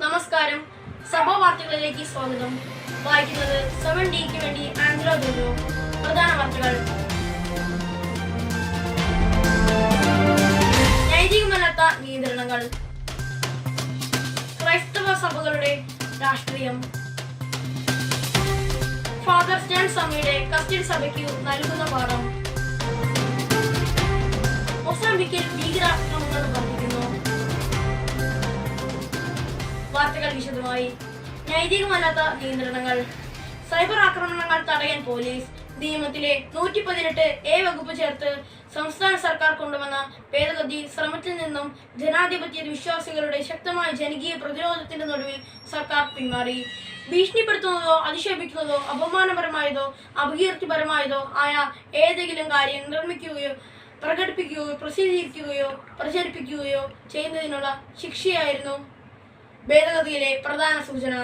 നമസ്കാരം. സഭാവാർത്തകളിലേക്ക് സ്വാഗതം. വായിക്കുന്നത് സെവൻ ഡിക്ക് വേണ്ടി ആംഗ്ലോ ജോലോ പ്രധാന വാർത്തകൾ. നൈതികമല്ലാത്ത നിയന്ത്രണങ്ങൾ. ക്രൈസ്തവ സഭകളുടെ രാഷ്ട്രീയം. ഫാദർ സ്റ്റാൻ സമയുടെ കസ്റ്റഡി സഭയ്ക്ക് നൽകുന്ന പാഠം. മൊസാംബിക്കിൽ ഭീകരാക്രമണങ്ങൾ വർദ്ധിക്കുന്നു. വാർത്തകൾ വിശദമായി. നൈതികമല്ലാത്ത നിയന്ത്രണങ്ങൾ. സൈബർ ആക്രമണങ്ങൾ തടയാൻ പോലീസ്. നിയമത്തിലെ നൂറ്റി പതിനെട്ട് എ വകുപ്പ് ചേർത്ത് സംസ്ഥാന സർക്കാർ കൊണ്ടുവന്ന ഭേദഗതി ശ്രമത്തിൽ നിന്നും ജനാധിപത്യ വിശ്വാസികളുടെ ശക്തമായ ജനകീയ പ്രതിരോധത്തിന്റെ നടുവിൽ സർക്കാർ പിന്മാറി. ഭീഷണിപ്പെടുത്തുന്നതോ അധിക്ഷേപിക്കുന്നതോ അപമാനപരമായതോ അപകീർത്തിപരമായതോ ആയ ഏതെങ്കിലും കാര്യം നിർമ്മിക്കുകയോ പ്രകടിപ്പിക്കുകയോ പ്രസിദ്ധീകരിക്കുകയോ പ്രചരിപ്പിക്കുകയോ ചെയ്യുന്നതിനുള്ള ശിക്ഷയായിരുന്നു ഭേദഗതിയിലെ പ്രധാന സൂചന.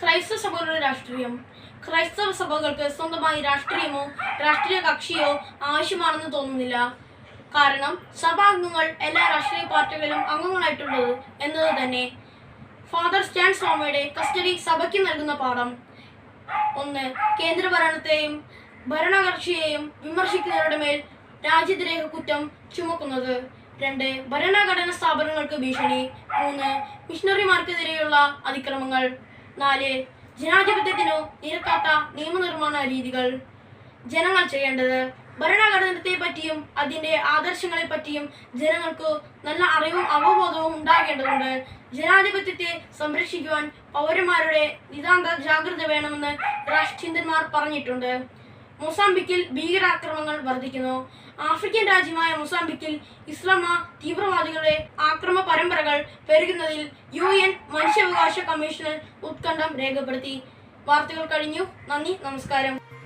ക്രൈസ്തവ സഭകളുടെ രാഷ്ട്രീയം. ക്രൈസ്തവ സഭകൾക്ക് സ്വന്തമായി രാഷ്ട്രീയമോ രാഷ്ട്രീയ കക്ഷിയോ ആവശ്യമാണെന്ന് തോന്നുന്നില്ല. കാരണം സഭാംഗങ്ങൾ എല്ലാ രാഷ്ട്രീയ പാർട്ടികളിലും അംഗങ്ങളായിട്ടുള്ളത് എന്നത് തന്നെ ഫാദർ സ്റ്റാൻ സ്വാമിയുടെ കസ്റ്റഡി സഭയ്ക്ക് നൽകുന്ന പാഠം. ഒന്ന് കേന്ദ്രഭരണത്തെയും ഭരണകക്ഷിയെയും വിമർശിക്കുന്നവരുടെ മേൽ രാജ്യദ്രോഹ കുറ്റം ചുമക്കുന്നത്. രണ്ട് ഭരണഘടന സ്ഥാപനങ്ങൾക്ക് ഭീഷണി. മൂന്ന് മിഷണറിമാർക്കെതിരെയുള്ള അതിക്രമങ്ങൾ. നാല് ജനാധിപത്യത്തിനു നിരക്കാത്ത നിയമനിർമ്മാണ രീതികൾ. ജനങ്ങൾ ചെയ്യേണ്ടത്. ഭരണഘടനത്തെ പറ്റിയും അതിന്റെ ആദർശങ്ങളെ പറ്റിയും ജനങ്ങൾക്ക് നല്ല അറിവും അവബോധവും ഉണ്ടാകേണ്ടതുണ്ട്. ജനാധിപത്യത്തെ സംരക്ഷിക്കുവാൻ പൗരന്മാരുടെ നിതാന്ത ജാഗ്രത വേണമെന്ന് രാഷ്ട്രീയന്മാർ പറഞ്ഞിട്ടുണ്ട്. മൊസാംബിക്കിൽ ഭീകരാക്രമണങ്ങൾ വർദ്ധിക്കുന്നു. ആഫ്രിക്കൻ രാജ്യമായ മൊസാംബിക്കിൽ ഇസ്ലാമ തീവ്രവാദികളുടെ ആക്രമ പരമ്പരകൾ പെരുകുന്നതിൽ യു എൻ മനുഷ്യാവകാശ കമ്മീഷന് ഉത്കണ്ഠം രേഖപ്പെടുത്തി. വാർത്തകൾ കഴിഞ്ഞു. നന്ദി നമസ്കാരം.